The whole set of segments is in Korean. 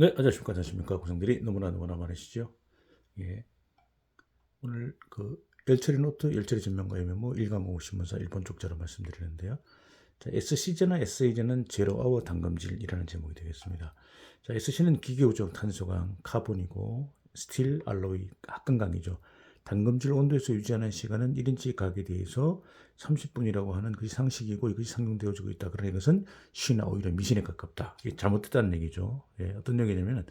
네, 안녕하십니까, 안녕하십니까. 고성들이 너무나 너무나 많으시죠? 예. 오늘 그 열처리 노트, 열처리 전면과 예매모 일간공부 신문사 일본 쪽자로 말씀드리는데요. 자, SC제나 SA제는 제로 아워 단검질이라는 제목이 되겠습니다. 자, SC는 기계우정 탄소강, 카본이고 스틸 알로이 합금강이죠. 단검질 온도에서 유지하는 시간은 1인치 각에 대해서 30분이라고 하는 것이 상식이고 이것이 상용되어지고 있다. 그러나 이것은 쉬나 오히려 미신에 가깝다. 이게 잘못됐다는 얘기죠. 예, 어떤 얘기냐면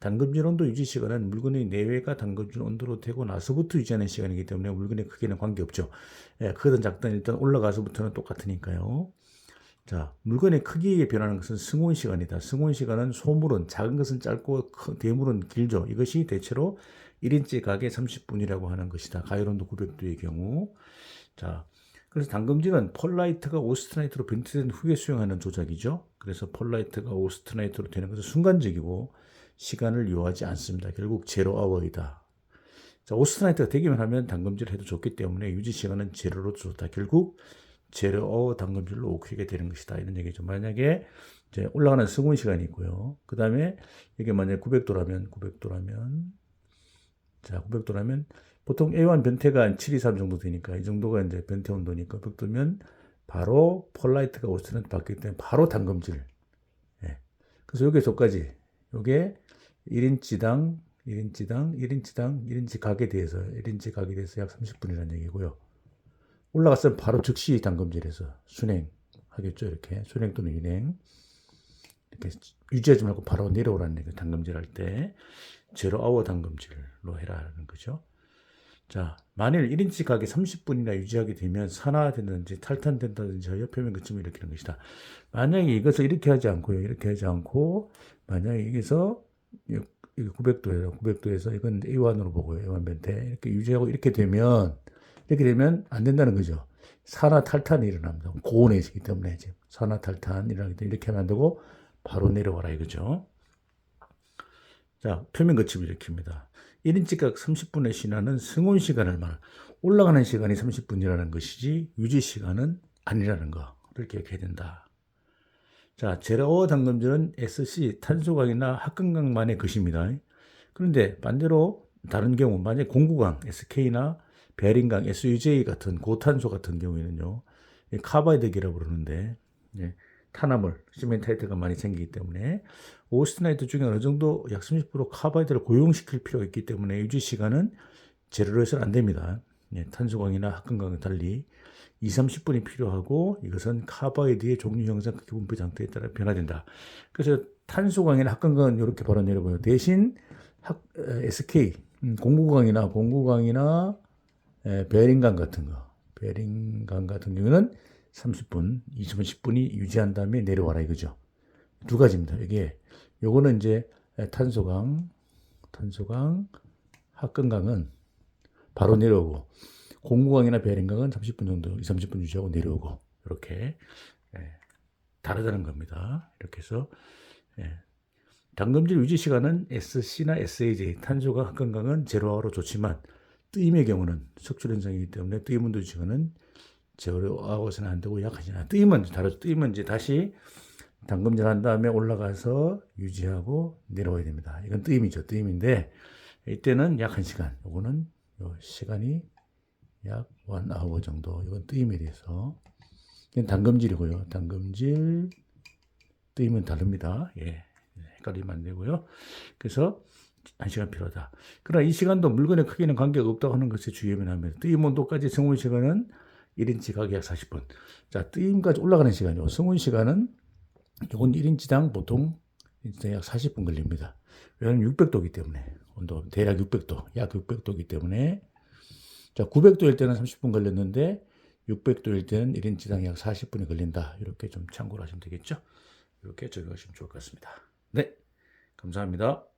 단검질 온도 유지 시간은 물건의 내외가 단검질 온도로 되고 나서부터 유지하는 시간이기 때문에 물건의 크기는 관계없죠. 예, 크든 작든 일단 올라가서부터는 똑같으니까요. 자, 물건의 크기에 변하는 것은 승온 시간이다. 승온 시간은 소물은 작은 것은 짧고 대물은 길죠. 이것이 대체로 1인치 각에 30분이라고 하는 것이다. 가열온도 900도의 경우. 자, 그래서 단검질은 폴라이트가 오스트나이트로 변태된 후에 수행하는 조작이죠. 그래서 폴라이트가 오스트나이트로 되는 것은 순간적이고 시간을 요하지 않습니다. 결국 제로 아워이다. 자, 오스트나이트가 되기만 하면 단검질을 해도 좋기 때문에 유지 시간은 제로로 좋다. 결국 제로 어워 단검질로 오크게 되는 것이다. 이런 얘기죠. 만약에 이제 올라가는 승온 시간이 있고요. 그 다음에 이게 만약에 900도라면 900도라면 자, 900도라면 보통 A1 변태가 723 정도 되니까 이 정도가 이제 변태 온도니까 900도면 바로 폴라이트가 오스트는 바뀌기 때문에 바로 단검질. 예. 그래서 요게 저까지 요게 1인치당 1인치당 1인치당 1인치 각에 대해서 1인치 각에 대해서 약 30분이라는 얘기고요. 올라갔으면 바로 즉시 단검질해서 순행 하겠죠. 이렇게 순행 또는 일행 이렇게 유지하지 말고 바로 내려오라는 얘기 단검질 할 때 제로 아워 단검질로 해라는 거죠. 자, 만일 1인치 각이 30분이나 유지하게 되면 산화된다든지 탈탄된다든지 혀표면 그쯤을 일으키는 것이다. 만약에 이것을 이렇게 하지 않고요. 이렇게 하지 않고 만약에 여기서 900도에서 900도에서 이건 A1으로 보고요. A1 변태 이렇게 유지하고 이렇게 되면 이렇게 되면 안 된다는 거죠. 산화 탈탄이 일어납니다. 고온에 있기 때문에 지금 산화 탈탄 일어나기 때문에 이렇게 하면 안 되고 바로 내려와라 이거죠. 자, 표면 거침을 일으킵니다. 1인치 각 30분의 신화는 승온 시간을 말, 올라가는 시간이 30분이라는 것이지 유지 시간은 아니라는 거를 기억해야 된다. 자, 제라오 단검질은 SC 탄소강이나 합금강만의 것입니다. 그런데 반대로 다른 경우 만약 공구강 SK나 베링강 SUJ 같은 고탄소 같은 경우에는요. 카바이드 기라고 그러는데 예, 탄화물, 시멘타이트가 많이 생기기 때문에 오스트나이트 중에 어느 정도 약 30% 카바이드를 고용시킬 필요가 있기 때문에 유지 시간은 제로로 해서는 안 됩니다. 예, 탄소광이나 합금광과 달리 2, 30분이 필요하고 이것은 카바이드의 종류 형성 크기 분포 상태에 따라 변화된다. 그래서 탄소광이나 합금광은 이렇게 바로 내려보요. 대신 학, SK 음, 공구광이나 공구광이나 에, 베링강 같은 거, 베링강 같은 경우는 30분, 20분, 10분이 유지한 다음에 내려와라 이거죠. 두 가지입니다. 이게 요거는 이제 탄소강, 탄소강, 합금강은 바로 내려오고 공구강이나 베링강은 30분 정도, 2, 30분 유지하고 내려오고 이렇게 예, 다르다는 겁니다. 이렇게 해서 예, 단검질 유지 시간은 SC나 SAJ, 탄소강, 합금강은 제로화로 좋지만 뜨임의 경우는 석출 현상이기 때문에 뜨임 온도 시간은 제로아웃은 안 되고 약하지나 뜨임은 다르죠. 뜨임은 이제 다시 단검질 한 다음에 올라가서 유지하고 내려와야 됩니다. 이건 뜨임이죠. 뜨임인데 이때는 약 1시간. 요거는 요 시간이 약 1아워 정도. 이건 뜨임에 대해서. 이건 단검질이고요. 단검질 뜨임은 다릅니다. 예. 헷갈리면 안 되고요. 그래서 1시간 필요하다. 그러나 이 시간도 물건의 크기는 관계가 없다고 하는 것에 주의하면 합니다. 뜨임 온도까지 성운 시간은 1인치 가격 약 40분. 자, 뜨임까지 올라가는 시간이요. 성운 시간은 이건 1인치당 보통 약 40분 걸립니다. 왜냐하면 600도이기 때문에 온도 대략 600도, 약 600도이기 때문에 자 900도일 때는 30분 걸렸는데 600도일 때는 1인치당 약 40분이 걸린다. 이렇게 좀 참고를 하시면 되겠죠. 이렇게 적용하시면 좋을 것 같습니다. 네, 감사합니다.